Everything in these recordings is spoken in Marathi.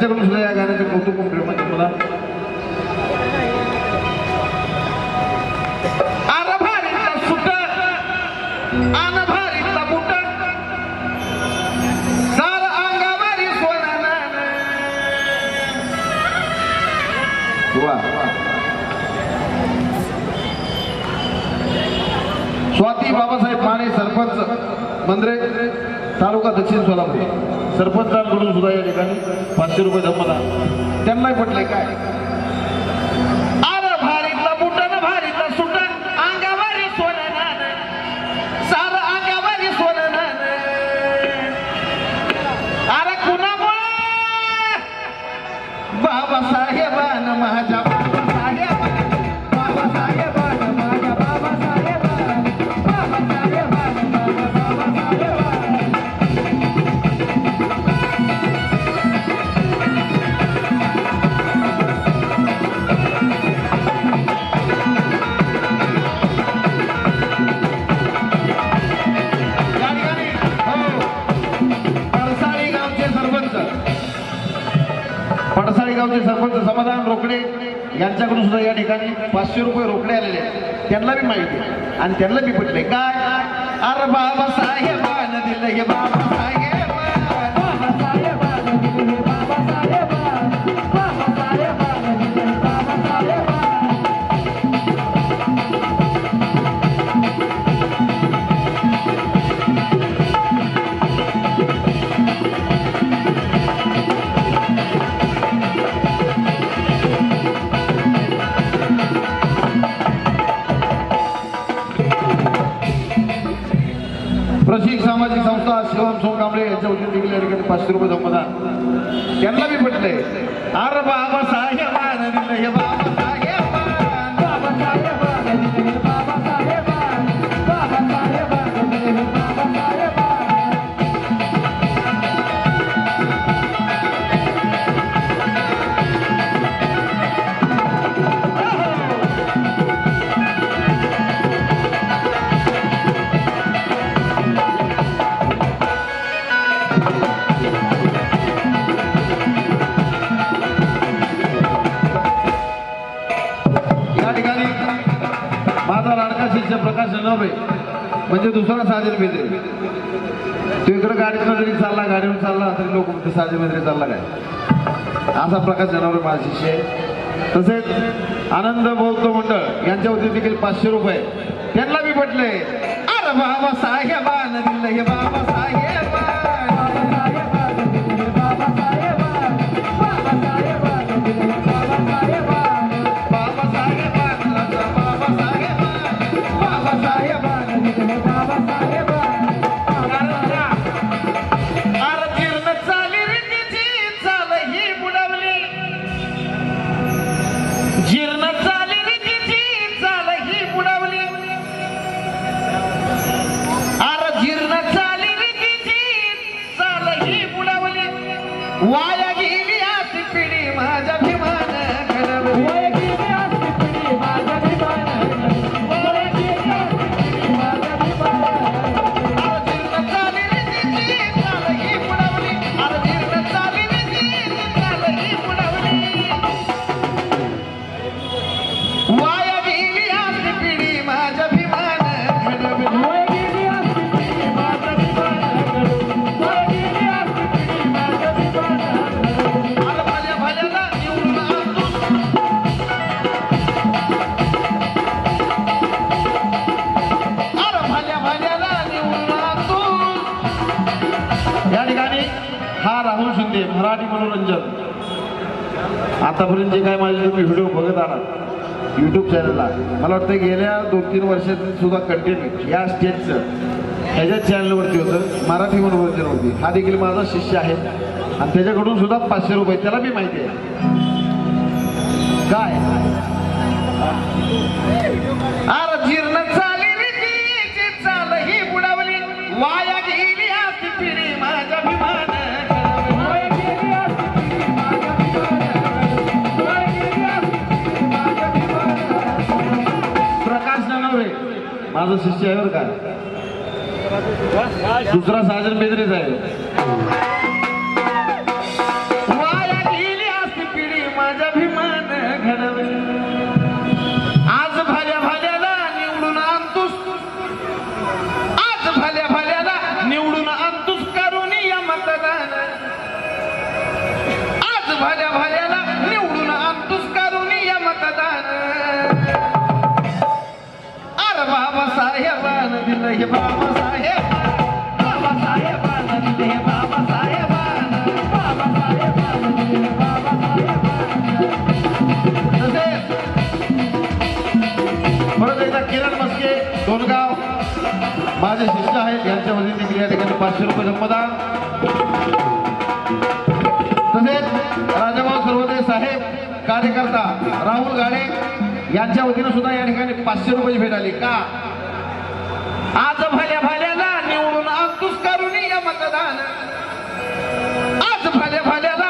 नावाचा सुद्धा या गाण्याचे कौतुक आणि प्रेम आहे मला स्वाती बाबासाहेब माने सरपंच मंद्रे तालुका दक्षिण सोलापूर. सरपंचांकडून सुद्धा या ठिकाणी पाचशे रुपये जमला त्यांनाही म्हटलंय काय? अरे भारीतला बुटन भारीतला सुटन अंगावारी सोनं सार अंगावारी सोनं अरे कुणामुळे? बाबासाहेबान माझ्या पडसाळी गावचे सरपंच समाधान रोकडे यांच्याकडून सुद्धा या ठिकाणी पाचशे रुपये रोकडे आलेले आहेत. त्यांना बी माहिती आहे. आणि त्यांना बी पटले काय? अरे बाबा साहेबान दिलं हे बाबा साहेब देखील या ठिकाणी पाचशे रुपये म्हणजे दुसरा साजर बेदरे तो इकडे गाडीतून जरी चालला गाडीवर चालला तरी लोक म्हणते साजर बेदरे चालला काय? असा प्रकाश जनावर माझा शिष्य आहे. तसेच आनंद बौद्ध मंडळ यांच्या वतीने देखील पाचशे रुपये. त्यांना मी पटले. अरे बाबा साहेबान दिलं हे बाबा साहेबान बाबा आतापर्यंत जे काय माझे तुम्ही व्हिडिओ बघत आहात यूट्यूब चॅनलला मला वाटतं गेल्या दोन तीन वर्षात सुद्धा कंटेंट या स्टेजचं ह्याच्याच चॅनलवरती होतं मराठी मनोरंजनवरती हा देखील माझा शिष्य आहे. आणि त्याच्याकडून सुद्धा पाचशे रुपये त्याला मी माहिती आहे. काय? माझं शिष्य आहे बरं का? दुसरा साजन मेद्रेच आहे. माझ्या दिलं हे बाबासाहेब बाबासाहेबानं दिलं हे बाबासाहेबानं बाबासाहेबानं दिलं हे बाबासाहेबानं तसेच परत एकदा किरण मस्के दोनगाव. माझे शिष्य आहेत यांच्या वतीने देखील या ठिकाणी पाचशे रुपये जन्मदान. तसेच राजाभाऊ सर्वोदय साहेब कार्यकर्ता राहुल गाडे यांच्या वतीनं सुद्धा या ठिकाणी पाचशे रुपये भेट आली. का? आज भल्या भल्याला निवडून आणतोस करून या मतदान आज भल्या भल्याला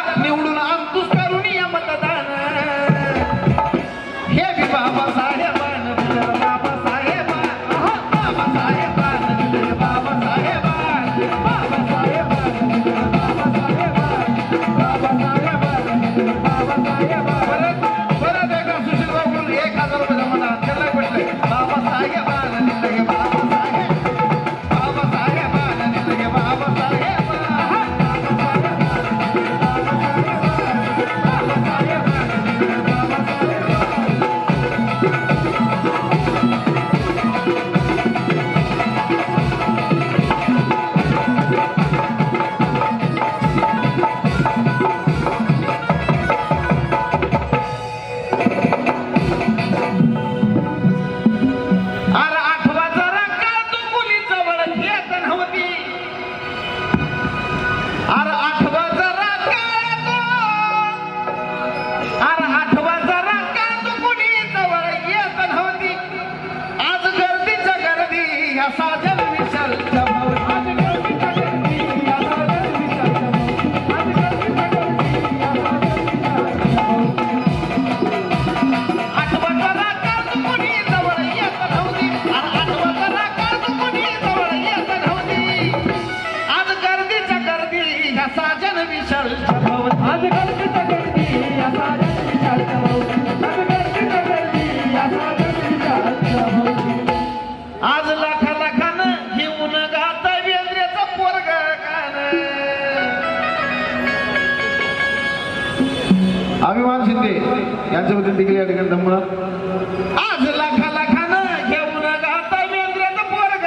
शिंदे यांच्या वतीने देखील या ठिकाणी धम्मनाथ आज लाखा लाखानं घेऊन गाता वेंद्र्याचा पोरग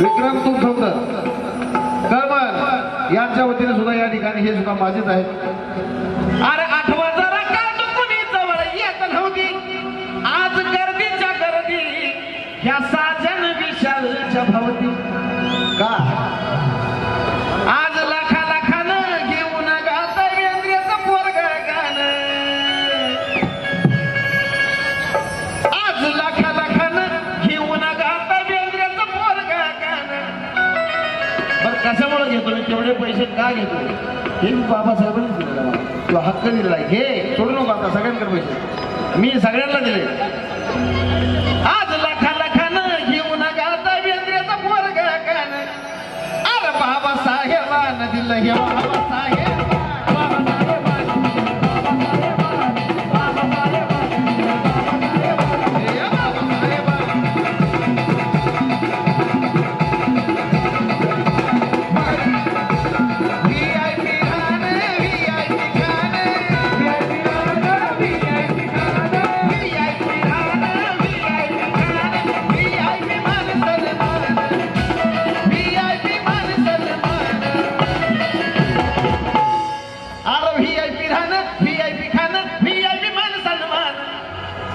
विक्रम तुमसौंदर कर्मन यांच्या वतीने सुद्धा या ठिकाणी हे सुद्धा माझेच आहेत. कशामुळे घेतो मी तेवढे पैसे का घेतो हे मी बाबासाहेबांनीच तो हक्क दिलेला आहे. घे सोडू नको आता सगळ्यांकडे पैसे. मी सगळ्यांना दिले. आज लाखा लाखानं घेऊन गाता वेंद्र्याचा पोरग गाणं अरे बाबासाहेबानं दिलं हे बाबासाहेब.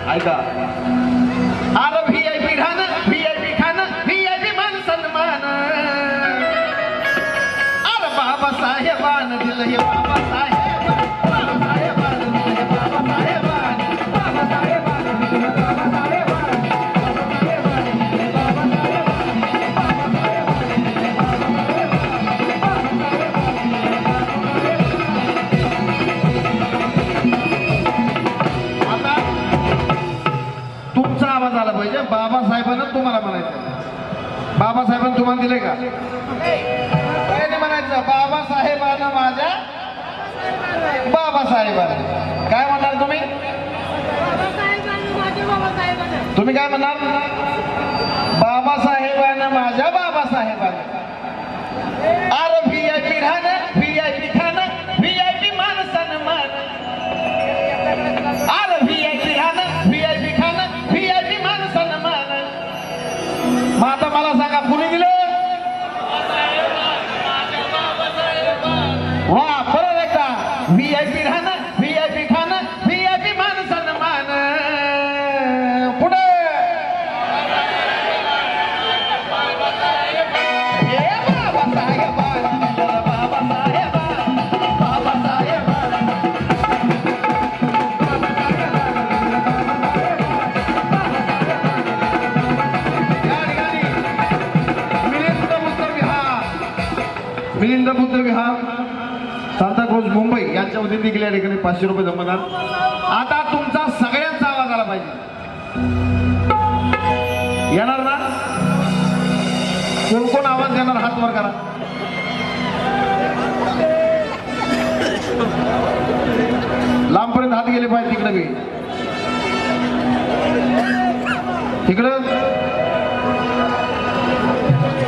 ऐका आय पी राहणं व्हीआयपी खाणं व्हीआयपी मान सन्मान. अरे बाबासाहेबान दिलं हे बाबासाहेब. म्हणायचं तुम्हाला दिले का? काय म्हणायचं. बाबासाहेबांना माझ्या. बाबासाहेबांना काय म्हणणार तुम्ही? तुम्ही काय म्हणणार? बाबासाहेबांना माझ्या. बाबासाहेबांना अरे या आय मुंबई यांच्या वतीने देखील या ठिकाणी पाचशे रुपये जमणार आता तुमचा सगळ्यांचा आवाज आला पाहिजे. येणार ना? कोण कोण आवाज देणार? हात वर करा. लांबपर्यंत हात गेले पाहिजे तिकडे मी तिकडं?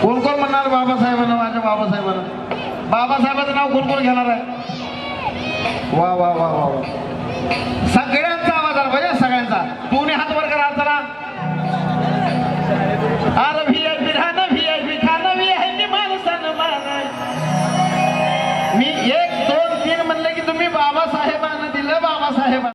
कोण कोण म्हणणार? बाबासाहेबांना माझ्या बाबासाहेबांना. बाबासाहेबांचं नाव कोण कोण घेणार आहे? वा वा वा वा वा. सगळ्यांचा आवाज आला पाहिजे सगळ्यांचा. दोन्ही हात वर करा चला. अरे व्ही आय पी खान व्ही आय खान व्ही आय पी मी एक दोन तीन म्हणलं की तुम्ही बाबासाहेबांना दिलं बाबासाहेबांना